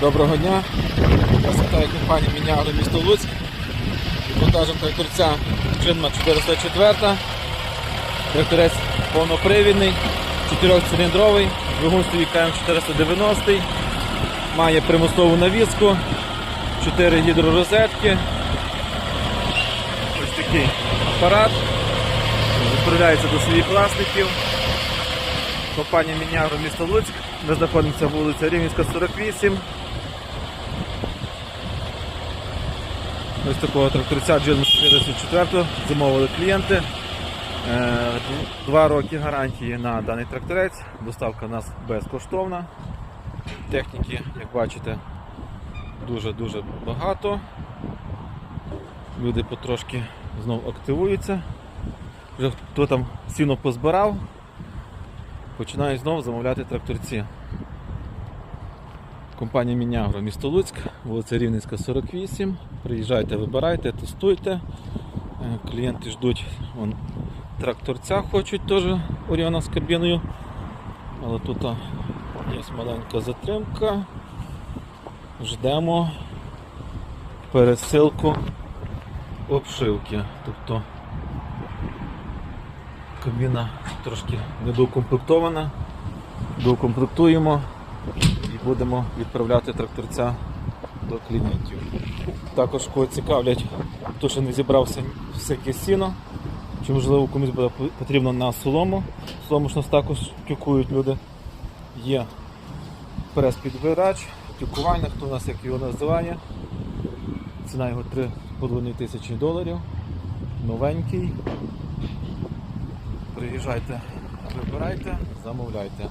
Доброго дня. Вас вітає компанія Мінягро місто Луцьк. Монтажем тракторця Чинма 404. Тракторець повнопривідний, 4-циліндровий, двигун стоїть КМ490, має примусову навіску, 4 гідророзетки. Ось такий апарат. Відправляється до своїх власників. Компанія Мінягро місто Луцьк. Ми знаходимося вулиця Рівненська, 48. Ось такого тракторця Джин 44 замовили клієнти. Е, Два роки гарантії на даний тракторець. Доставка у нас безкоштовна. Техніки, як бачите, дуже-дуже багато. Люди потрошки знов активуються. Вже хто там сіно позбирав, починають знову замовляти тракторці. Компанія Мінягро, місто Луцьк, вулиця Рівненська, 48. Приїжджайте, вибирайте, тестуйте. Е, Клієнти ждуть вон, тракторця, хочуть теж Оріона з кабіною. Але тут є маленька затримка. Ждемо пересилку обшивки. Тобто кабіна трошки недоукомплектована. Доукомплектуємо і будемо відправляти тракторця до клієнтів. Також кого цікавлять, хто ще не зібрався всяке сіно, чи можливо комусь буде потрібно на солому. Солому ж нас також тюкують люди. Є прес-підбирач, тюкування, хто у нас як його називає. Ціна його 3,5 тисячі доларів. Новенький. Приїжджайте, вибирайте, замовляйте.